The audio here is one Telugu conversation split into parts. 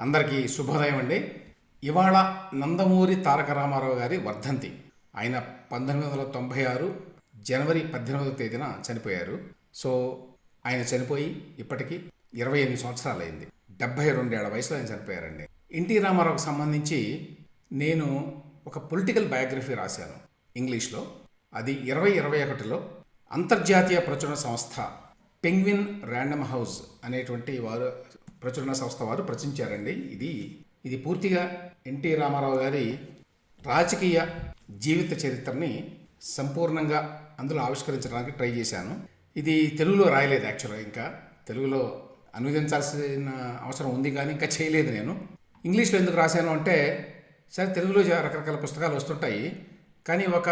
అందరికీ శుభోదయం అండి. ఇవాళ నందమూరి తారక రామారావు గారి వర్ధంతి. ఆయన పంతొమ్మిది వందల తొంభై ఆరు జనవరి పద్దెనిమిదవ తేదీన చనిపోయారు. సో ఆయన చనిపోయి ఇప్పటికీ ఇరవై ఎనిమిది సంవత్సరాలు అయింది డెబ్బై రెండేళ్ళ వయసులో ఆయన చనిపోయారండి. ఎన్టీ రామారావుకు సంబంధించి నేను ఒక పొలిటికల్ బయోగ్రఫీ రాశాను ఇంగ్లీష్లో. అది ఇరవై ఇరవై ఒకటిలో అంతర్జాతీయ ప్రచురణ సంస్థ పెంగ్విన్ ర్యాండమ్ హౌస్ అనేటువంటి వారు ప్రచురణ సంస్థ వారు ప్రచురించారండి. ఇది ఇది పూర్తిగా ఎన్టీ రామారావు గారి రాజకీయ జీవిత చరిత్రని సంపూర్ణంగా అందులో ఆవిష్కరించడానికి ట్రై చేశాను. ఇది తెలుగులో రాయలేదు యాక్చువల్గా ఇంకా. తెలుగులో అనువదించాల్సిన అవసరం ఉంది కానీ ఇంకా చేయలేదు నేను. ఇంగ్లీష్లో ఎందుకు రాశాను అంటే సరే తెలుగులో రకరకాల పుస్తకాలు వస్తుంటాయి కానీ ఒక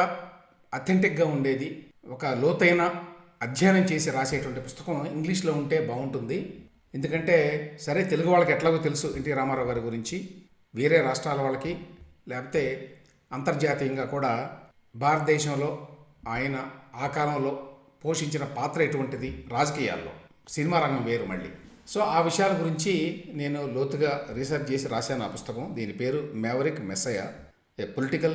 అథెంటిక్గా ఉండేది ఒక లోతైన అధ్యయనం చేసి రాసేటువంటి పుస్తకం ఇంగ్లీష్లో ఉంటే బాగుంటుంది. ఎందుకంటే సరే తెలుగు వాళ్ళకి ఎట్లాగో తెలుసు ఎన్టీ రామారావు గారి గురించి వేరే రాష్ట్రాల వాళ్ళకి లేకపోతే అంతర్జాతీయంగా కూడా భారతదేశంలో ఆయన ఆ కాలంలో పోషించిన పాత్ర ఎటువంటిది? రాజకీయాల్లో. సినిమా రంగం వేరు మళ్ళీ. సో ఆ విషయాల గురించి నేను లోతుగా రీసెర్చ్ చేసి రాశాను ఆ పుస్తకం. దీని పేరు maverick messiah a political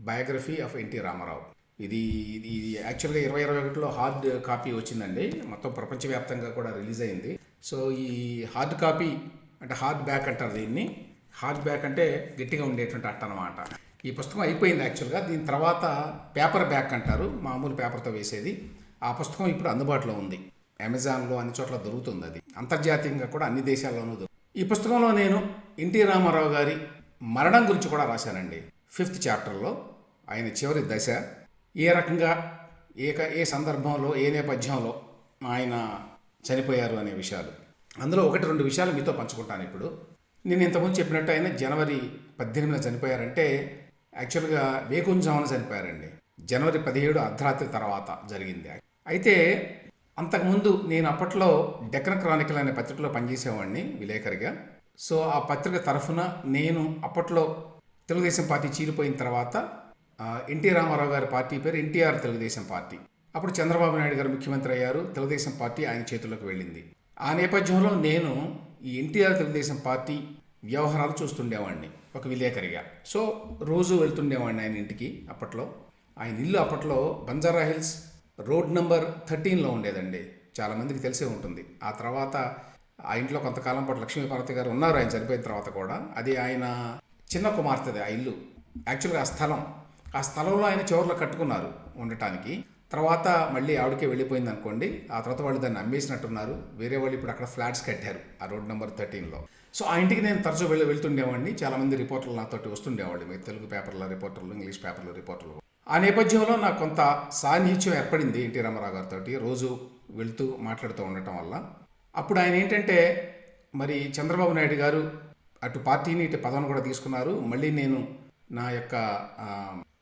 biography of N T Rama Rao. ఇది ఇది యాక్చువల్గా ఇరవై ఇరవై ఒకటిలో హార్డ్ కాపీ వచ్చిందండి. మొత్తం ప్రపంచవ్యాప్తంగా కూడా రిలీజ్ అయింది. సో ఈ హార్డ్ కాపీ అంటే హార్డ్ బ్యాక్ అంటారు దీన్ని. హార్డ్ బ్యాక్ అంటే గట్టిగా ఉండేటువంటి అట్ట అనమాట ఈ పుస్తకం అయిపోయింది యాక్చువల్గా దీని తర్వాత పేపర్ బ్యాక్ అంటారు మామూలు పేపర్తో వేసేది. ఆ పుస్తకం ఇప్పుడు అందుబాటులో ఉంది. అమెజాన్లో అన్ని చోట్ల దొరుకుతుంది అది. అంతర్జాతీయంగా కూడా అన్ని దేశాల్లోనూ దొరుకుతుంది ఈ పుస్తకంలో నేను ఎన్టీ రామారావు గారి మరణం గురించి కూడా రాశానండి. ఫిఫ్త్ చాప్టర్లో ఆయన చివరి దశ. ఏ రకంగా ఏ ఏ సందర్భంలో ఏ నేపథ్యంలో ఆయన చనిపోయారు అనే విషయాలు. అందులో ఒకటి రెండు విషయాలు మీతో పంచుకుంటాను ఇప్పుడు. నేను ఇంతకుముందు చెప్పినట్టు ఆయన జనవరి పద్దెనిమిదిన చనిపోయారంటే యాక్చువల్గా వేకుంజామున చనిపోయారండి. జనవరి పదిహేడు అర్ధరాత్రి తర్వాత జరిగింది. అయితే అంతకుముందు నేను అప్పట్లో డెక్కన్ క్రానికల్ అనే పత్రికలో పనిచేసేవాడిని విలేకరిగా. సో ఆ పత్రిక తరఫున నేను అప్పట్లో తెలుగుదేశం పార్టీ చీలిపోయిన తర్వాత ఎన్టీ రామారావు గారి పార్టీ పేరు ఎన్టీఆర్ తెలుగుదేశం పార్టీ. అప్పుడు చంద్రబాబు నాయుడు గారు ముఖ్యమంత్రి అయ్యారు. తెలుగుదేశం పార్టీ ఆయన చేతుల్లోకి వెళ్ళింది. ఆ నేపథ్యంలో నేను ఈ ఎన్టీఆర్ తెలుగుదేశం పార్టీ వ్యవహారాలు చూస్తుండేవాడిని ఒక విలేకరిగా. సో రోజు వెళ్తుండేవాడిని ఆయన ఇంటికి అప్పట్లో. ఆయన ఇల్లు అప్పట్లో బంజారా హిల్స్ రోడ్ నెంబర్ థర్టీన్లో ఉండేదండి. చాలామందికి తెలిసే ఉంటుంది. ఆ తర్వాత ఆ ఇంట్లో కొంతకాలం పాటు లక్ష్మీపార్వతి గారు ఉన్నారు. ఆయన చనిపోయిన తర్వాత కూడా. అది ఆయన చిన్న కుమార్తెది ఆ ఇల్లు. యాక్చువల్గా ఆ స్థలం ఆ స్థలంలో ఆయన చివరిలో కట్టుకున్నారు ఉండటానికి. తర్వాత మళ్ళీ ఆవిడకే వెళ్ళిపోయింది అనుకోండి ఆ తర్వాత వాళ్ళు దాన్ని అమ్మేసినట్టున్నారు. వేరే వాళ్ళు ఇప్పుడు అక్కడ ఫ్లాట్స్ కట్టారు ఆ రోడ్ నెంబర్ థర్టీన్లో. సో ఆ ఇంటికి నేను తరచూ వెళ్ళి వెళ్తుండేవాడిని. చాలామంది రిపోర్టర్లు నాతోటి వస్తుండేవాళ్ళు. మీ తెలుగు పేపర్ల రిపోర్టర్లు ఇంగ్లీష్ పేపర్ల రిపోర్టర్లు. ఆ నేపథ్యంలో నాకు కొంత సాన్నిహిత్యం ఏర్పడింది ఎన్టీ రామారావు గారితో రోజు వెళ్తూ మాట్లాడుతూ ఉండటం వల్ల. అప్పుడు ఆయన ఏంటంటే మరి చంద్రబాబు నాయుడు గారు అటు పార్టీని ఇటు పదవిని కూడా తీసుకున్నారు. మళ్ళీ నేను నా యొక్క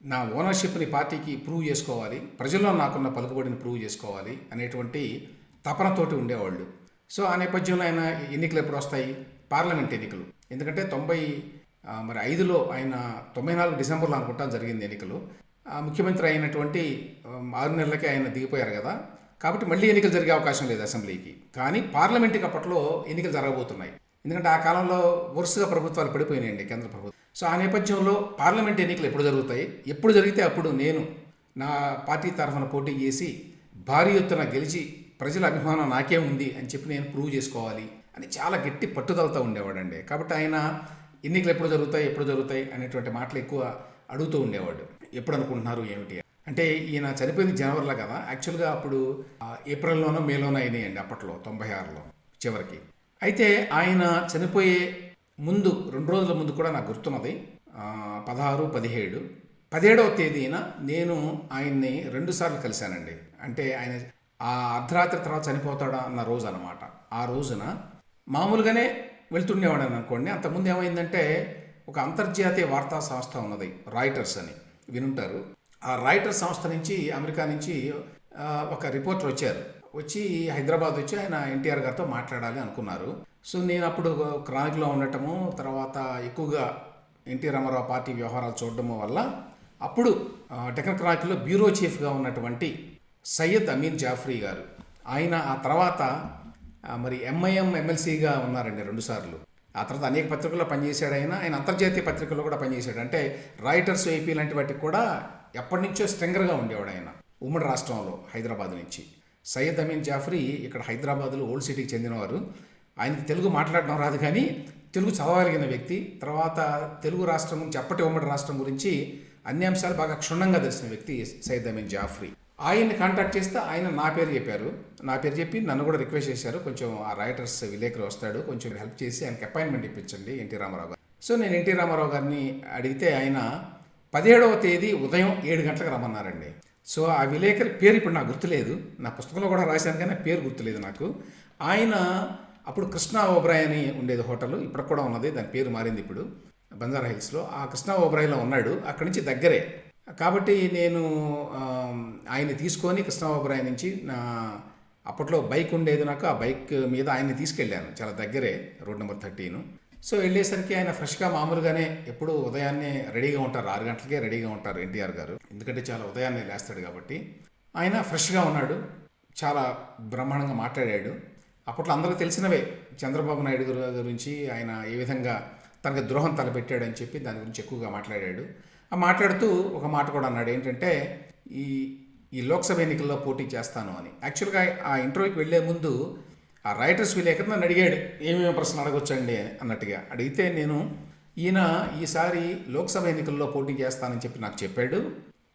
నా ఓనర్షిప్ని పార్టీకి ప్రూవ్ చేసుకోవాలి. ప్రజల్లో నాకున్న పలుకుబడిని ప్రూవ్ చేసుకోవాలి అనేటువంటి తపనతోటి ఉండేవాళ్ళు. సో ఆ నేపథ్యంలో ఆయన ఎన్నికలు ఎప్పుడు వస్తాయి? పార్లమెంట్ ఎన్నికలు. ఎందుకంటే తొంభై మరి ఐదులో ఆయన తొంభై నాలుగు డిసెంబర్లో అనుకుంటాను జరిగింది ఎన్నికలు. ముఖ్యమంత్రి అయినటువంటి ఆరు నెలలకే ఆయన దిగిపోయారు కదా. కాబట్టి మళ్ళీ ఎన్నికలు జరిగే అవకాశం లేదు అసెంబ్లీకి. కానీ పార్లమెంట్కి అప్పట్లో ఎన్నికలు జరగబోతున్నాయి. ఎందుకంటే ఆ కాలంలో వరుసగా ప్రభుత్వాలు పడిపోయినాయండి కేంద్ర ప్రభుత్వం. సో ఆ నేపథ్యంలో పార్లమెంట్ ఎన్నికలు ఎప్పుడు జరుగుతాయి? ఎప్పుడు జరిగితే అప్పుడు నేను నా పార్టీ తరఫున పోటీ చేసి భారీ ఎత్తున గెలిచి ప్రజల అభిమానం నాకే ఉంది అని చెప్పి నేను ప్రూవ్ చేసుకోవాలి అని చాలా గట్టి పట్టుదలతో ఉండేవాడండి. కాబట్టి ఆయన ఎన్నికలు ఎప్పుడు జరుగుతాయి ఎప్పుడు జరుగుతాయి అనేటువంటి మాటలు ఎక్కువ అడుగుతూ ఉండేవాడు. ఎప్పుడు అనుకుంటున్నారు ఏమిటి? అంటే ఈయన చనిపోయింది జనవరిలో కదా? యాక్చువల్గా అప్పుడు ఏప్రిల్లోనో మేలోనో అయినాయండి అప్పట్లో తొంభై ఆరులో చివరికి. అయితే ఆయన చనిపోయే ముందు రెండు రోజుల ముందు కూడా నాకు గుర్తున్నది. పదహారు పదిహేడు. పదిహేడవ తేదీన నేను ఆయన్ని రెండుసార్లు కలిశానండి. అంటే ఆయన ఆ అర్ధరాత్రి తర్వాత చనిపోతాడా అన్న రోజు అనమాట ఆ రోజున మామూలుగానే వెళ్తుండేవాడని అనుకోండి. అంతకుముందు ఏమైందంటే ఒక అంతర్జాతీయ వార్తా సంస్థ ఉన్నది రాయిటర్స్ అని. వినుంటారు. ఆ రాయిటర్స్ సంస్థ నుంచి అమెరికా నుంచి ఒక రిపోర్టర్ వచ్చారు. వచ్చి హైదరాబాద్ వచ్చి ఆయన ఎన్టీఆర్ గారితో మాట్లాడాలి అనుకున్నారు. సో నేను అప్పుడు క్రానిక్లో ఉండటము తర్వాత ఎక్కువగా ఎన్టీ రామారావు పార్టీ వ్యవహారాలు చూడటము వల్ల అప్పుడు డెక్కన్ క్రానిక్లో బ్యూరో చీఫ్గా ఉన్నటువంటి సయ్యద్ అమీన్ జాఫ్రీ గారు. ఆయన ఆ తర్వాత మరి ఎంఐఎం ఎమ్మెల్సీగా ఉన్నారండి రెండుసార్లు ఆ తర్వాత అనేక పత్రికల్లో పనిచేశాడు ఆయన. ఆయన అంతర్జాతీయ పత్రికల్లో కూడా పనిచేశాడు. అంటే రైటర్స్ ఏపీ లాంటి వాటికి కూడా ఎప్పటి నుంచో స్ట్రింగర్గా ఉండేవాడు ఆయన ఉమ్మడి రాష్ట్రంలో హైదరాబాద్ నుంచి. సయ్యద్ అమీన్ జాఫ్రీ ఇక్కడ హైదరాబాద్లో ఓల్డ్ సిటీకి చెందినవారు. ఆయనకి తెలుగు మాట్లాడడం రాదు కానీ తెలుగు చదవగలిగిన వ్యక్తి తర్వాత తెలుగు రాష్ట్రం చెప్పటి ఉమ్మడి రాష్ట్రం గురించి అన్ని అంశాలు బాగా క్షుణ్ణంగా తెలిసిన వ్యక్తి సయ్యద్ అమీన్ జాఫ్రీ. ఆయన్ని కాంటాక్ట్ చేస్తే ఆయన నా పేరు చెప్పారు. నా పేరు చెప్పి నన్ను కూడా రిక్వెస్ట్ చేశారు. కొంచెం ఆ రైటర్స్ విలేకరు వస్తాడు. కొంచెం హెల్ప్ చేసి ఆయనకి అపాయింట్మెంట్ ఇప్పించండి ఎన్టీ రామారావు గారు. సో నేను ఎన్టీ రామారావు గారిని అడిగితే ఆయన పదిహేడవ తేదీ ఉదయం ఏడు గంటలకు రమ్మన్నారండి. సో ఆ విలేకరి పేరు ఇప్పుడు నాకు గుర్తులేదు. నా పుస్తకంలో కూడా రాశాను కానీ పేరు గుర్తులేదు నాకు. ఆయన అప్పుడు కృష్ణా ఓబ్రాయ్ అని ఉండేది హోటల్. ఇప్పుడు కూడా ఉన్నది. దాని పేరు మారింది ఇప్పుడు. బంజారా హిల్స్లో. ఆ కృష్ణా ఓబ్రాయ్లో ఉన్నాడు. అక్కడి నుంచి దగ్గరే. కాబట్టి నేను ఆయన ఆయన్ని తీసుకొని కృష్ణ ఓబ్రాయ్ నుంచి నా అప్పట్లో బైక్ ఉండేది నాకు. ఆ బైక్ మీద ఆయన్ని తీసుకెళ్ళాను. చాలా దగ్గరే రోడ్ నెంబర్ థర్టీను. సో వెళ్ళేసరికి ఆయన ఫ్రెష్గా మామూలుగానే ఎప్పుడు ఉదయాన్నే రెడీగా ఉంటారు. ఆరు గంటలకే రెడీగా ఉంటారు ఎన్టీఆర్ గారు. ఎందుకంటే చాలా ఉదయాన్నే లేస్తాడు కాబట్టి. ఆయన ఫ్రెష్గా ఉన్నాడు. చాలా బ్రహ్మాండంగా మాట్లాడాడు. అప్పట్లో అందరూ తెలిసినవే చంద్రబాబు నాయుడు గారి గురించి ఆయన ఏ విధంగా తనకు ద్రోహం తలపెట్టాడని చెప్పి దాని గురించి ఎక్కువగా మాట్లాడాడు. ఆ మాట్లాడుతూ ఒక మాట కూడా అన్నాడు. ఏంటంటే ఈ ఈ లోక్సభ ఎన్నికల్లో పోటీ చేస్తాను అని. యాక్చువల్గా ఆ ఇంటర్వ్యూకి వెళ్ళే ముందు ఆ రైటర్స్ విలేకరు నన్ను అడిగాడు. ఏమేమి ప్రశ్న అడగొచ్చండి అన్నట్టుగా. అడిగితే నేను ఈయన ఈసారి లోక్సభ ఎన్నికల్లో పోటీ చేస్తానని చెప్పి నాకు చెప్పాడు.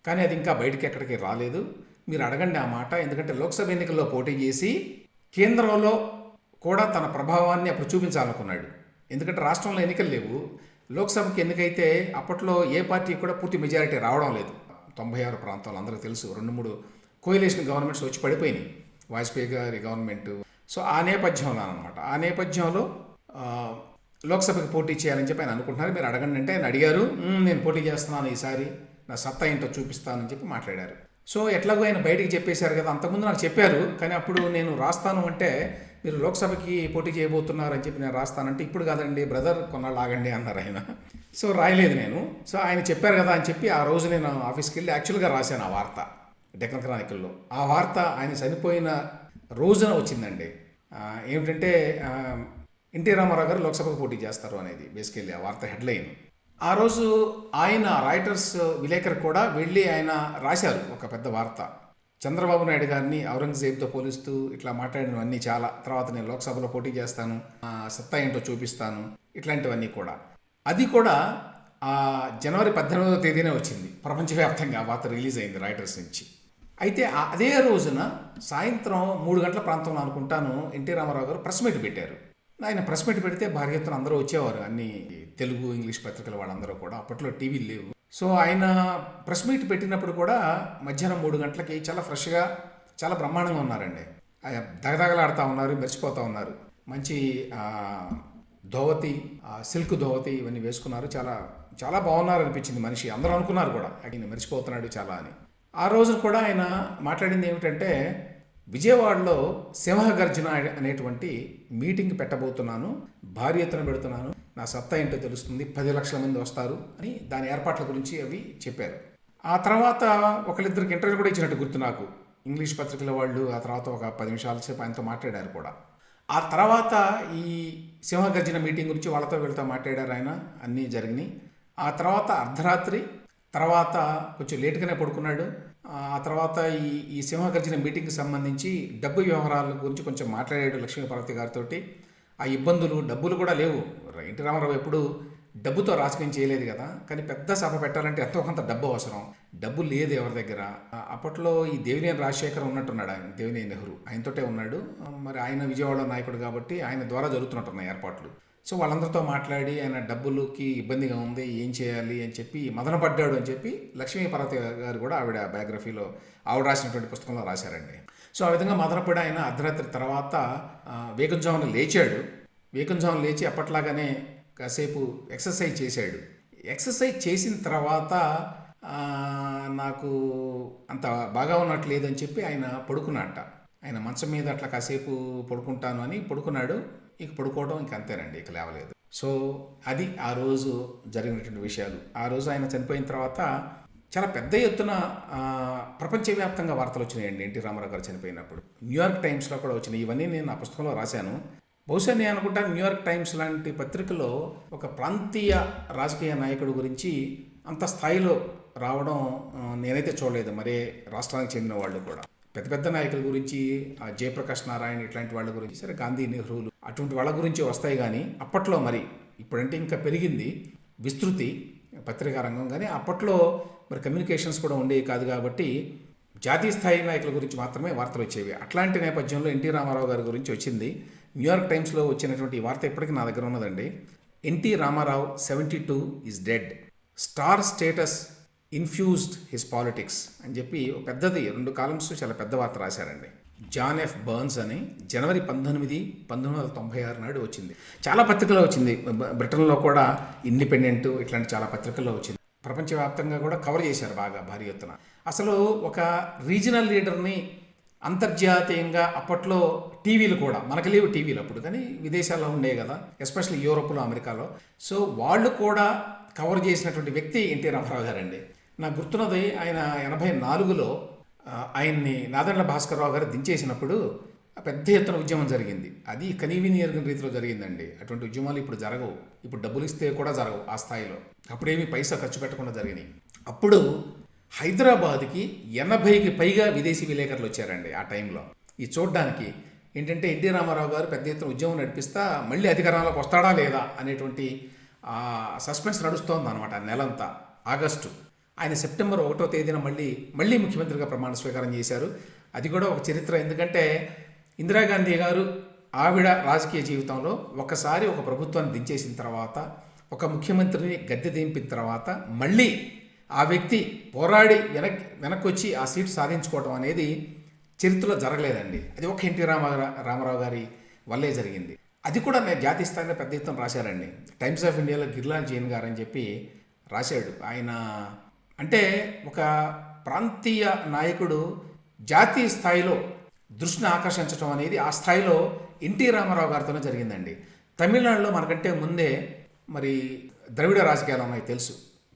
కానీ అది ఇంకా బయటికి ఎక్కడికి రాలేదు. మీరు అడగండి ఆ మాట. ఎందుకంటే లోక్సభ ఎన్నికల్లో పోటీ చేసి కేంద్రంలో కూడా తన ప్రభావాన్ని అప్పుడు చూపించాలనుకున్నాడు. ఎందుకంటే రాష్ట్రంలో ఎన్నికలు లేవు. లోక్సభకి ఎన్నికైతే అప్పట్లో ఏ పార్టీ కూడా పూర్తి మెజారిటీ రావడం లేదు. తొంభై ఆరు ప్రాంతాలు అందరికీ తెలుసు. రెండు మూడు కోయిలేషన్ గవర్నమెంట్స్ వచ్చి పడిపోయినాయి. వాజ్పేయి గారి గవర్నమెంట్. సో ఆ నేపథ్యంలో అనమాట ఆ నేపథ్యంలో లోక్సభకి పోటీ చేయాలని చెప్పి ఆయన అనుకుంటున్నారు. మీరు అడగండి అంటే ఆయన అడిగారు. నేను పోటీ చేస్తున్నాను ఈసారి. నా సత్తా ఏంటో చూపిస్తానని చెప్పి మాట్లాడారు. సో ఎట్లాగో ఆయన బయటికి చెప్పేశారు కదా అంతకుముందు నాకు చెప్పారు కానీ అప్పుడు నేను రాస్తాను అంటే మీరు లోక్సభకి పోటీ చేయబోతున్నారు అని చెప్పి నేను రాస్తానంటే ఇప్పుడు కాదండి బ్రదర్ కొన్నాళ్ళు ఆగండి అన్నారు ఆయన. సో రాయలేదు నేను. సో ఆయన చెప్పారు కదా అని చెప్పి ఆ రోజు నేను ఆఫీస్కి వెళ్ళి యాక్చువల్గా రాశాను ఆ వార్త డెక్కన్ క్రానికల్లో. ఆ వార్త ఆయన చనిపోయిన రోజున వచ్చిందండి. ఏమిటంటే ఎన్టీ రామారావు గారు లోక్సభకు పోటీ చేస్తారు అనేది బేసికల్లీ ఆ వార్త హెడ్లైన్. ఆ రోజు ఆయన రైటర్స్ విలేకరు కూడా వెళ్ళి ఆయన రాశారు ఒక పెద్ద వార్త. చంద్రబాబు నాయుడు గారిని ఔరంగజేబ్తో పోలిస్తూ ఇట్లా మాట్లాడినవన్నీ చాలా తర్వాత నేను లోక్సభలో పోటీ చేస్తాను సత్తా ఏంటో చూపిస్తాను ఇట్లాంటివన్నీ కూడా. అది కూడా ఆ జనవరి పద్దెనిమిదవ తేదీనే వచ్చింది. ప్రపంచవ్యాప్తంగా ఆ వార్త రిలీజ్ అయింది రైటర్స్ నుంచి. అయితే అదే రోజున సాయంత్రం మూడు గంటల ప్రాంతంలో అనుకుంటాను ఎన్టీ రామారావు గారు ప్రెస్ మీట్ పెట్టారు. ఆయన ప్రెస్ మీట్ పెడితే భారీ ఎత్తున అందరూ వచ్చేవారు అన్ని తెలుగు ఇంగ్లీష్ పత్రికల వాళ్ళందరూ కూడా అప్పట్లో టీవీలు లేవు. సో ఆయన ప్రెస్ మీట్ పెట్టినప్పుడు కూడా మధ్యాహ్నం మూడు గంటలకి చాలా ఫ్రెష్గా చాలా బ్రహ్మాండంగా ఉన్నారండి. దగదగలాడుతూ ఉన్నారు మెరిచిపోతూ ఉన్నారు. మంచి ధోవతి సిల్క్ ధోవతి ఇవన్నీ వేసుకున్నారు. చాలా చాలా బాగున్నారు అనిపించింది మనిషి. అందరూ అనుకున్నారు కూడా ఆయన మెరిచిపోతున్నాడు చాలా అని. ఆ రోజు కూడా ఆయన మాట్లాడింది ఏమిటంటే విజయవాడలో సింహగర్జన అనేటువంటి మీటింగ్ పెట్టబోతున్నాను భారీ ఎత్తున పెడుతున్నాను. నా సత్తా ఏంటో తెలుస్తుంది. పది లక్షల మంది వస్తారు అని దాని ఏర్పాట్ల గురించి అవి చెప్పారు. ఆ తర్వాత ఒకళ్ళిద్దరికి ఇంటర్వ్యూ కూడా ఇచ్చినట్టు గుర్తు నాకు. ఇంగ్లీష్ పత్రికల వాళ్ళు ఆ తర్వాత ఒక పది నిమిషాల సేపు ఆయనతో మాట్లాడారు కూడా. ఆ తర్వాత ఈ సింహగర్జన మీటింగ్ గురించి వాళ్ళతో వీళ్ళతో మాట్లాడారు ఆయన. అన్నీ జరిగినాయి. ఆ తర్వాత అర్ధరాత్రి తర్వాత కొంచెం లేటుగానే పడుకున్నాడు. ఆ తర్వాత ఈ ఈ సింహగర్జన మీటింగ్కి సంబంధించి డబ్బు వ్యవహారాల గురించి కొంచెం మాట్లాడాడు లక్ష్మీపార్వతి గారితో ఆ ఇబ్బందులు డబ్బులు కూడా లేవు. ఎన్టీ రామారావు ఎప్పుడు డబ్బుతో రాజకీయం చేయలేదు కదా. కానీ పెద్ద సభ పెట్టాలంటే ఎంతో కొంత డబ్బు అవసరం. డబ్బు లేదు ఎవరి దగ్గర. అప్పట్లో ఈ దేవినేని రాజశేఖర్ ఉన్నట్టున్నాడు ఆయన దేవినేని నెహ్రూ. ఆయనతోటే ఉన్నాడు. మరి ఆయన విజయవాడ నాయకుడు కాబట్టి ఆయన ద్వారా జరుగుతున్నట్టున్నాయి ఏర్పాట్లు. సో వాళ్ళందరితో మాట్లాడి ఆయన డబ్బులకి ఇబ్బందిగా ఉంది ఏం చేయాలి అని చెప్పి మదనపడ్డాడు అని చెప్పి లక్ష్మీ పార్వతి గారు కూడా ఆవిడ బయోగ్రఫీలో ఆవిడ రాసినటువంటి పుస్తకంలో రాశారండి. సో ఆ విధంగా మదనపడి ఆయన అర్ధరాత్రి తర్వాత వేకుంజామున లేచాడు. వేకుంజామున లేచి అప్పట్లాగానే కాసేపు ఎక్సర్సైజ్ చేశాడు. ఎక్సర్సైజ్ చేసిన తర్వాత నాకు అంత బాగా ఉన్నట్టు లేదని చెప్పి ఆయన పడుకున్నట్ట ఆయన మంచం మీద అట్లా కాసేపు పడుకుంటాను అని పడుకున్నాడు. ఇక పడుకోవడం ఇంక అంతేనండి ఇక లేవలేదు. సో అది ఆ రోజు జరిగినటువంటి విషయాలు. ఆ రోజు ఆయన చనిపోయిన తర్వాత చాలా పెద్ద ఎత్తున ప్రపంచవ్యాప్తంగా వార్తలు వచ్చినాయండి ఎన్టీ రామారావు గారు చనిపోయినప్పుడు. న్యూయార్క్ టైమ్స్లో కూడా వచ్చినాయి. ఇవన్నీ నేను ఆ పుస్తకంలో రాశాను. బహుశా నేను అనుకుంటా న్యూయార్క్ టైమ్స్ లాంటి పత్రికలో ఒక ప్రాంతీయ రాజకీయ నాయకుడు గురించి అంత స్థాయిలో రావడం నేనైతే చూడలేదు. మరే రాష్ట్రానికి చెందిన వాళ్ళు కూడా. పెద్ద పెద్ద నాయకుల గురించి ఆ జయప్రకాష్ నారాయణ ఇట్లాంటి వాళ్ళ గురించి సరే గాంధీ నెహ్రూలు అటువంటి వాళ్ళ గురించి వస్తాయి కానీ అప్పట్లో మరి ఇప్పుడంటే ఇంకా పెరిగింది విస్తృతి. పత్రికా రంగం కానీ అప్పట్లో మరి కమ్యూనికేషన్స్ కూడా ఉండేవి కాదు కాబట్టి జాతీయ స్థాయి నాయకుల గురించి మాత్రమే వార్తలు వచ్చేవి. అట్లాంటి నేపథ్యంలో ఎన్టీ రామారావు గారి గురించి వచ్చింది. న్యూయార్క్ టైమ్స్లో వచ్చినటువంటి వార్త ఇప్పటికీ నా దగ్గర ఉన్నదండి. N T Rama Rao seventy two is dead. Star status infused his politics అని చెప్పి పెద్దది రెండు కాలమ్స్ చాలా పెద్ద వార్త రాశారండి. జాన్ ఎఫ్ బర్న్స్ అని జనవరి పంతొమ్మిది పంతొమ్మిది వందల తొంభై ఆరు నాడు వచ్చింది. చాలా పత్రికల్లో వచ్చింది. బ్రిటన్లో కూడా ఇండిపెండెంట్ ఇట్లాంటి చాలా పత్రికల్లో వచ్చింది. ప్రపంచవ్యాప్తంగా కూడా కవర్ చేశారు బాగా భారీ ఎత్తున. అసలు ఒక రీజనల్ లీడర్ని అంతర్జాతీయంగా అప్పట్లో టీవీలు కూడా మనకు లేవు టీవీలు అప్పుడు కానీ విదేశాల్లో ఉండేవి కదా ఎస్పెషల్లీ యూరోప్లో అమెరికాలో. సో వాళ్ళు కూడా కవర్ చేసినటువంటి వ్యక్తి ఎన్టీ రామారావు గారండి. నాకు గుర్తున్నది ఆయన ఎనభై నాలుగులో ఆయన్ని నాదెండ్ల భాస్కరరావు గారు దించేసినప్పుడు పెద్ద ఎత్తున ఉద్యమం జరిగింది. అది కనీవిని రీతిలో జరిగిందండి. అటువంటి ఉద్యమాలు ఇప్పుడు జరగవు. ఇప్పుడు డబ్బులు ఇస్తే కూడా జరగవు ఆ స్థాయిలో. అప్పుడేమీ పైసా ఖర్చు పెట్టకుండా జరిగినాయి. అప్పుడు హైదరాబాద్కి ఎనభైకి పైగా విదేశీ విలేకరులు వచ్చారండి ఆ టైంలో. ఇది చూడడానికి ఏంటంటే ఎన్టీ రామారావు గారు పెద్ద ఎత్తున ఉద్యమం నడిపిస్తా మళ్ళీ అధికారంలోకి వస్తాడా లేదా అనేటువంటి సస్పెన్స్ నడుస్తోంది అనమాట నెలంతా. ఆగస్టు. ఆయన సెప్టెంబర్ ఒకటో తేదీన మళ్ళీ మళ్ళీ ముఖ్యమంత్రిగా ప్రమాణ స్వీకారం చేశారు. అది కూడా ఒక చరిత్ర. ఎందుకంటే ఇందిరాగాంధీ గారు ఆవిడ రాజకీయ జీవితంలో ఒకసారి ఒక ప్రభుత్వాన్ని దించేసిన తర్వాత ఒక ముఖ్యమంత్రిని గద్దె దింపిన తర్వాత మళ్ళీ ఆ వ్యక్తి పోరాడి వెనక్ వెనక్కి వచ్చి ఆ సీటు సాధించుకోవడం అనేది చరిత్రలో జరగలేదండి. అది ఒక ఎన్టీ రామారా రామారావు గారి వల్లే జరిగింది. అది కూడా నేను జాతీయ స్థాయిలో పెద్ద ఎత్తున రాశారండి. టైమ్స్ ఆఫ్ ఇండియాలో గిర్లాల్ జైన్ గారు అని చెప్పి రాశాడు. ఆయన అంటే ఒక ప్రాంతీయ నాయకుడు జాతీయ స్థాయిలో దృష్టిని ఆకర్షించడం అనేది ఆ స్థాయిలో ఎన్టీ రామారావు గారితోనే జరిగిందండి. తమిళనాడులో మనకంటే ముందే మరి ద్రవిడ రాజకీయాలు ఉన్నాయి తెలుసు.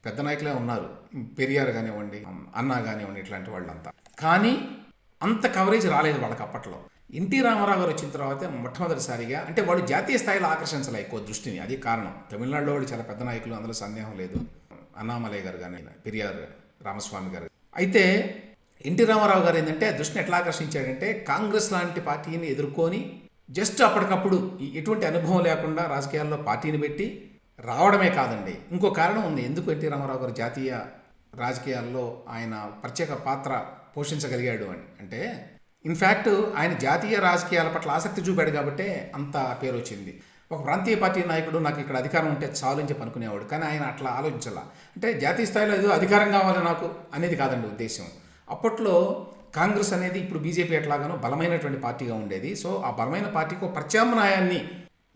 పెద్ద నాయకులే ఉన్నారు. పెరియార్ కానివ్వండి అన్నా కానివ్వండి ఇట్లాంటి వాళ్ళంతా. కానీ అంత కవరేజ్ రాలేదు వాళ్ళకి అప్పట్లో. ఎన్టీ రామారావు గారు వచ్చిన తర్వాత మొట్టమొదటిసారిగా అంటే వాళ్ళు జాతీయ స్థాయిలో ఆకర్షించలే ఎక్కువ దృష్టిని. అది కారణం. తమిళనాడులో వాళ్ళు చాలా పెద్ద నాయకులు అందులో సందేహం లేదు. అన్నామలై గారు కానీ పెరియార్ రామస్వామి గారు అయితే ఎన్టీ రామారావు గారు ఏంటంటే దృష్టిని ఎట్లా ఆకర్షించాడంటే కాంగ్రెస్ లాంటి పార్టీని ఎదుర్కొని జస్ట్ అప్పటికప్పుడు ఎటువంటి అనుభవం లేకుండా రాజకీయాల్లో పార్టీని పెట్టి రావడమే కాదండి. ఇంకో కారణం ఉంది. ఎందుకు ఎన్టీ రామారావు గారు జాతీయ రాజకీయాల్లో ఆయన ప్రత్యేక పాత్ర పోషించగలిగాడు అని. అంటే ఇన్ఫ్యాక్ట్ ఆయన జాతీయ రాజకీయాల పట్ల ఆసక్తి చూపాడు కాబట్టే అంత పేరు వచ్చింది ఒక ప్రాంతీయ పార్టీ నాయకుడు నాకు ఇక్కడ అధికారం ఉంటే చాలు అని చెప్పి అనుకునేవాడు. కానీ ఆయన అట్లా ఆలోచించాల. అంటే జాతీయ స్థాయిలో ఏదో అధికారం కావాలి నాకు అనేది కాదండి ఉద్దేశం. అప్పట్లో కాంగ్రెస్ అనేది ఇప్పుడు బీజేపీ ఎట్లాగానో బలమైనటువంటి పార్టీగా ఉండేది. సో ఆ బలమైన పార్టీకి ఒక ప్రత్యామ్నాయాన్ని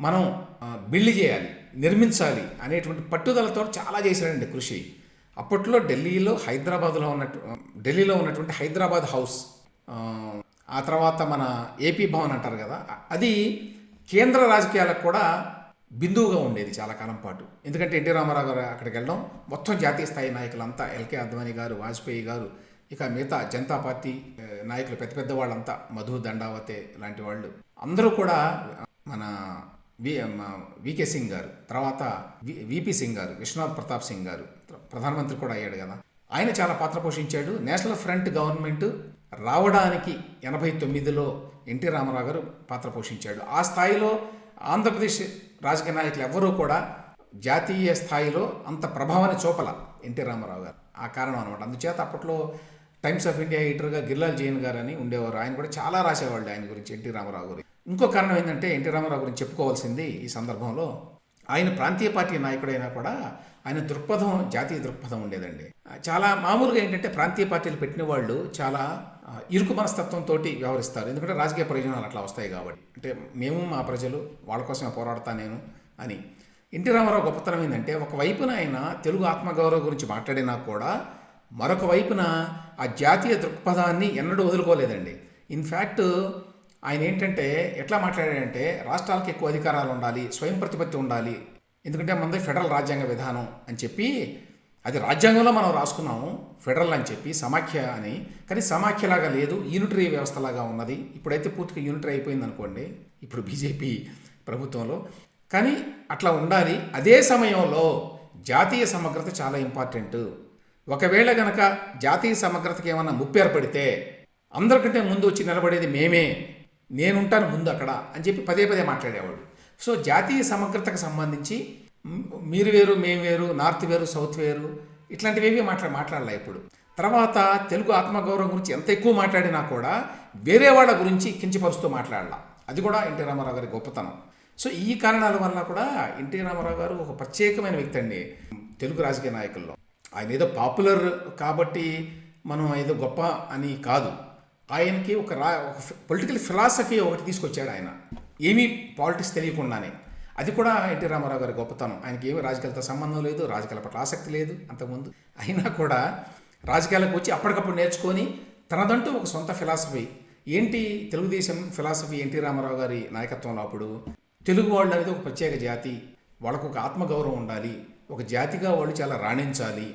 మనం బిల్డ్ చేయాలి నిర్మించాలి అనేటువంటి పట్టుదలతో చాలా చేశాడండి కృషి. అప్పట్లో ఢిల్లీలో హైదరాబాద్లో ఉన్నట్టు ఢిల్లీలో ఉన్నటువంటి హైదరాబాద్ హౌస్ ఆ తర్వాత మన ఏపీ భవన్ అంటారు కదా అది కేంద్ర రాజకీయాలకు కూడా బిందువుగా ఉండేది చాలా కాలం పాటు. ఎందుకంటే ఎన్టీ రామారావు గారు అక్కడికి వెళ్ళడం మొత్తం జాతీయ స్థాయి నాయకులంతా ఎల్కే అద్వానీ గారు వాజ్పేయి గారు ఇక మిగతా జనతా పార్టీ నాయకులు పెద్ద పెద్ద వాళ్ళంతా మధు దండావతే లాంటి వాళ్ళు. అందరూ కూడా మన వి వికే సింగ్ గారు తర్వాత వి- విపి సింగ్ గారు విశ్వనాథ్ ప్రతాప్ సింగ్ గారు ప్రధానమంత్రి కూడా అయ్యాడు కదా. ఆయన చాలా పాత్ర పోషించాడు. నేషనల్ ఫ్రంట్ గవర్నమెంట్ రావడానికి ఎనభై తొమ్మిదిలో ఎన్టీ రామారావు గారు పాత్ర పోషించాడు. ఆ స్థాయిలో ఆంధ్రప్రదేశ్ రాజకీయ నాయకులు ఎవ్వరూ కూడా జాతీయ స్థాయిలో అంత ప్రభావాన్ని చూపల ఎన్టీ రామారావు గారు ఆ కారణం అనమాట అందుచేత అప్పట్లో టైమ్స్ ఆఫ్ ఇండియా ఎడిటర్గా గిర్లాల్ జైన్ గారు అని ఉండేవారు. ఆయన కూడా చాలా రాసేవాళ్ళు ఆయన గురించి ఎన్టీ రామారావు గురించి. ఇంకో కారణం ఏంటంటే ఎన్టీ రామారావు గురించి చెప్పుకోవాల్సింది ఈ సందర్భంలో ఆయన ప్రాంతీయ పార్టీ నాయకుడైనా కూడా ఆయన దృక్పథం జాతీయ దృక్పథం ఉండేదండి. చాలా మామూలుగా ఏంటంటే ప్రాంతీయ పార్టీలు పెట్టిన వాళ్ళు చాలా ఇరుకు మనస్తత్వంతో వ్యవహరిస్తారు. ఎందుకంటే రాజకీయ ప్రయోజనాలు అట్లా వస్తాయి కాబట్టి. అంటే మేము మా ప్రజలు వాళ్ళ కోసమే పోరాడతా నేను అని. ఎన్టీ రామారావు గొప్పతనం ఏంటంటే ఒక వైపున ఆయన తెలుగు ఆత్మగౌరవం గురించి మాట్లాడినా కూడా మరొక వైపున ఆ జాతీయ దృక్పథాన్ని ఎన్నడూ వదులుకోలేదండి. ఇన్ఫ్యాక్ట్ ఆయన ఏంటంటే ఎట్లా మాట్లాడాడంటే రాష్ట్రాలకు ఎక్కువ అధికారాలు ఉండాలి స్వయం ప్రతిపత్తి ఉండాలి ఎందుకంటే మనది ఫెడరల్ రాజ్యాంగ విధానం అని చెప్పి అది రాజ్యాంగంలో మనం రాసుకున్నాము ఫెడరల్ అని చెప్పి సమాఖ్య అని. కానీ సమాఖ్యలాగా లేదు యూనిటరీ వ్యవస్థలాగా ఉన్నది. ఇప్పుడైతే పూర్తిగా యూనిటరీ అయిపోయింది అనుకోండి ఇప్పుడు బీజేపీ ప్రభుత్వంలో. కానీ అట్లా ఉండాలి. అదే సమయంలో జాతీయ సమగ్రత చాలా ఇంపార్టెంట్. ఒకవేళ గనక జాతీయ సమగ్రతకి ఏమన్నా ముప్పు ఏర్పడితే అందరికంటే ముందు వచ్చి నిలబడేది మేమే. నేనుంటాను ముందు అక్కడ అని చెప్పి పదే పదే మాట్లాడేవాడు సో జాతీయ సమగ్రతకు సంబంధించి మీరు వేరు మేము వేరు నార్త్ వేరు సౌత్ వేరు ఇట్లాంటివి మాట్లా మాట్లాడలే ఇప్పుడు. తర్వాత తెలుగు ఆత్మగౌరవం గురించి ఎంత ఎక్కువ మాట్లాడినా కూడా వేరే వాళ్ళ గురించి కించపరుస్తూ మాట్లాడాల. అది కూడా ఎన్టీ రామారావు గారి గొప్పతనం. సో ఈ కారణాల వల్ల కూడా ఎన్టీ రామారావు గారు ఒక ప్రత్యేకమైన వ్యక్తి అండి తెలుగు రాజకీయ నాయకుల్లో. ఆయన ఏదో పాపులర్ కాబట్టి మనం ఏదో గొప్ప అని కాదు. ఆయనకి ఒక రా ఒక పొలిటికల్ ఫిలాసఫీ ఒకటి తీసుకొచ్చాడు ఆయన. ఏమీ పాలిటిక్స్ తెలియకుండానే. అది కూడా ఎన్టీ రామారావు గారి గొప్పతనం. ఆయనకి ఏమి రాజకీయాలతో సంబంధం లేదు రాజకీయాల పట్ల ఆసక్తి లేదు అంతకుముందు. అయినా కూడా రాజకీయాలకు వచ్చి అప్పటికప్పుడు నేర్చుకొని తనదంటూ ఒక సొంత ఫిలాసఫీ. ఏంటి తెలుగుదేశం ఫిలాసఫీ ఎన్టీ రామారావు గారి నాయకత్వంలో అప్పుడు? తెలుగు వాళ్ళు అనేది ఒక ప్రత్యేక జాతి. వాళ్ళకు ఒక ఆత్మగౌరవం ఉండాలి. ఒక జాతిగా వాళ్ళు చాలా రాణించాలి.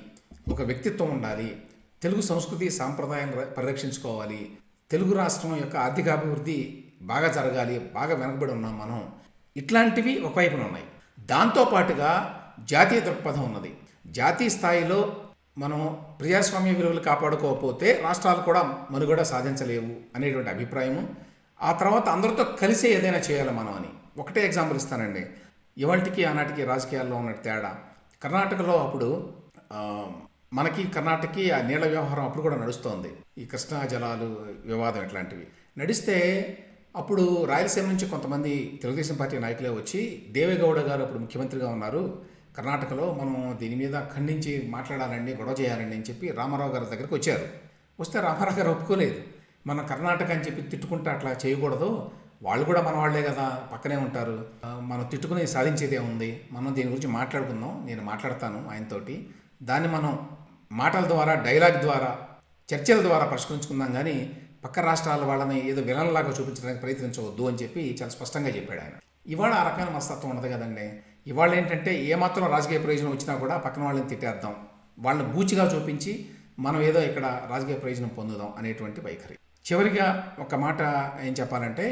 ఒక వ్యక్తిత్వం ఉండాలి. తెలుగు సంస్కృతి సాంప్రదాయం పరిరక్షించుకోవాలి. తెలుగు రాష్ట్రం యొక్క ఆర్థికాభివృద్ధి బాగా జరగాలి బాగా వెనకబడి ఉన్నాం మనం. ఇట్లాంటివి ఒకవైపున ఉన్నాయి. దాంతోపాటుగా జాతీయ దృక్పథం ఉన్నది. జాతీయ స్థాయిలో మనం ప్రజాస్వామ్య విలువలు కాపాడుకోకపోతే రాష్ట్రాలు కూడా మనుగడ సాధించలేవు అనేటువంటి అభిప్రాయము. ఆ తర్వాత అందరితో కలిసి ఏదైనా చేయాలి మనం అని. ఒకటే ఎగ్జాంపుల్ ఇస్తానండి. ఇవాళకి ఆనాటికి రాజకీయాల్లో ఉన్న తేడా. కర్ణాటకలో అప్పుడు మనకి కర్ణాటకకి ఆ నీళ్ళ వ్యవహారం అప్పుడు కూడా నడుస్తోంది. ఈ కృష్ణా జలాలు వివాదం ఇట్లాంటివి. నడిస్తే అప్పుడు రాయలసీమ నుంచి కొంతమంది తెలుగుదేశం పార్టీ నాయకులే వచ్చి దేవేగౌడ గారు అప్పుడు ముఖ్యమంత్రిగా ఉన్నారు. కర్ణాటకలో మనం దీని మీద ఖండించి మాట్లాడాలండి గొడవ చేయాలండి అని చెప్పి రామారావు గారి దగ్గరికి వచ్చారు. వస్తే రామారావు గారు ఒప్పుకోలేదు. మన కర్ణాటక అని చెప్పి తిట్టుకుంటే అట్లా చేయకూడదు. వాళ్ళు కూడా మన వాళ్ళే కదా పక్కనే ఉంటారు. మనం తిట్టుకుని సాధించేదే ఉంది. మనం దీని గురించి మాట్లాడుకుందాం. నేను మాట్లాడతాను ఆయనతోటి. దాన్ని మనం మాటల ద్వారా డైలాగ్ ద్వారా చర్చల ద్వారా పరిష్కరించుకుందాం. కానీ పక్క రాష్ట్రాల వాళ్ళని ఏదో విలన్లాగా చూపించడానికి ప్రయత్నించవద్దు అని చెప్పి చాలా స్పష్టంగా చెప్పాడు ఆయన. ఇవాళ ఆ రకమైన మనస్తత్వం ఉండదు కదండి. ఇవాళ ఏంటంటే ఏమాత్రం రాజకీయ ప్రయోజనం వచ్చినా కూడా పక్కన వాళ్ళని తిట్టేద్దాం. వాళ్ళని బూచిగా చూపించి మనం ఏదో ఇక్కడ రాజకీయ ప్రయోజనం పొందుదాం అనేటువంటి వైఖరి. చివరిగా ఒక మాట ఏం చెప్పాలంటే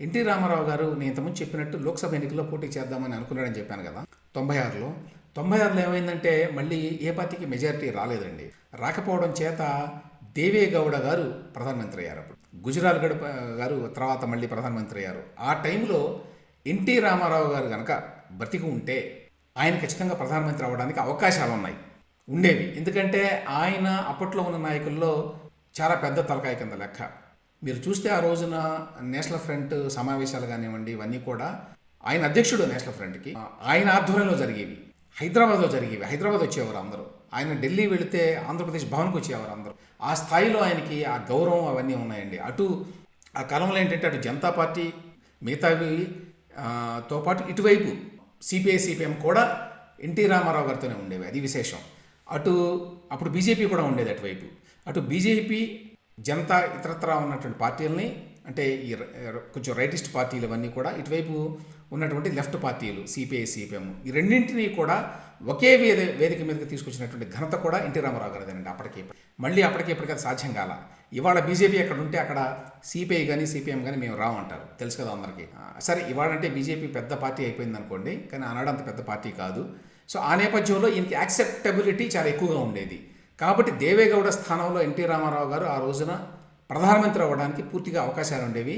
ఎన్టీ రామారావు గారు నేను ఇంతకుముందు చెప్పినట్టు లోక్సభ ఎన్నికల్లో పోటీ చేద్దామని అనుకున్నాడని చెప్పాను కదా తొంభై ఆరులో తొంభై ఆరులో ఏమైందంటే మళ్ళీ ఏ పార్టీకి మెజారిటీ రాలేదండి. రాకపోవడం చేత దేవేగౌడ గారు ప్రధానమంత్రి అయ్యారు అప్పుడు. గుజరాల్ గడ గారు తర్వాత మళ్ళీ ప్రధానమంత్రి అయ్యారు. ఆ టైంలో ఎన్టీ రామారావు గారు కనుక బ్రతికి ఉంటే ఆయన ఖచ్చితంగా ప్రధానమంత్రి అవ్వడానికి అవకాశాలు ఉన్నాయి. ఉండేవి. ఎందుకంటే ఆయన అప్పట్లో ఉన్న నాయకుల్లో చాలా పెద్ద తలకాయ కింద లెక్క. మీరు చూస్తే ఆ రోజున నేషనల్ ఫ్రంట్ సమావేశాలు కానివ్వండి ఇవన్నీ కూడా ఆయన అధ్యక్షుడు నేషనల్ ఫ్రంట్కి. ఆయన ఆధ్వర్యంలో జరిగేవి. హైదరాబాద్లో జరిగేవి. హైదరాబాద్ వచ్చేవారు అందరూ. ఆయన ఢిల్లీ వెళితే ఆంధ్రప్రదేశ్ భవన్కి వచ్చేవారు అందరూ. ఆ స్థాయిలో ఆయనకి ఆ గౌరవం అవన్నీ ఉన్నాయండి. అటు ఆ కాలంలో ఏంటంటే అటు జనతా పార్టీ మిగతావి తో పాటు ఇటువైపు సిపిఐ సిపిఎం కూడా ఎన్టీ రామారావు గారితోనే ఉండేవి. అది విశేషం. అటు అప్పుడు బీజేపీ కూడా ఉండేది అటువైపు. అటు బీజేపీ జనతా ఇతరత్రా ఉన్నటువంటి పార్టీలని అంటే ఈ కొంచెం రైటిస్ట్ పార్టీలు ఇవన్నీ కూడా ఇటువైపు ఉన్నటువంటి లెఫ్ట్ పార్టీలు సిపిఐ సిపిఎం ఈ రెండింటినీ కూడా ఒకే వేద వేదిక మీదకి తీసుకొచ్చినటువంటి ఘనత కూడా ఎన్టీ రామారావు గారిదేనండి అప్పటికే. మళ్ళీ అప్పటికే ఇప్పటికీ అది సాధ్యం కాల. ఇవాళ బీజేపీ అక్కడ ఉంటే అక్కడ సిపిఐ కానీ సిపిఎం కానీ మేము రామంటారు తెలుసు కదా అందరికీ. సరే ఇవాళ అంటే బీజేపీ పెద్ద పార్టీ అయిపోయింది అనుకోండి కానీ ఆనాడు అంత పెద్ద పార్టీ కాదు. సో ఆ నేపథ్యంలో ఈయనకి యాక్సెప్టబిలిటీ చాలా ఎక్కువగా ఉండేది. కాబట్టి దేవేగౌడ స్థానంలో ఎన్టీ రామారావు గారు ఆ రోజున ప్రధానమంత్రి అవ్వడానికి పూర్తిగా అవకాశాలు ఉండేవి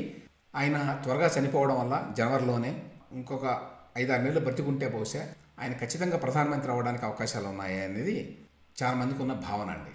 ఆయన త్వరగా చనిపోవడం వల్ల జనవరిలోనే ఇంకొక ఐదారు నెలలు బ్రతికుంటే బహుశా ఆయన ఖచ్చితంగా ప్రధానమంత్రి అవ్వడానికి అవకాశాలు ఉన్నాయి అనేది చాలా మందికి ఉన్న భావన అండి.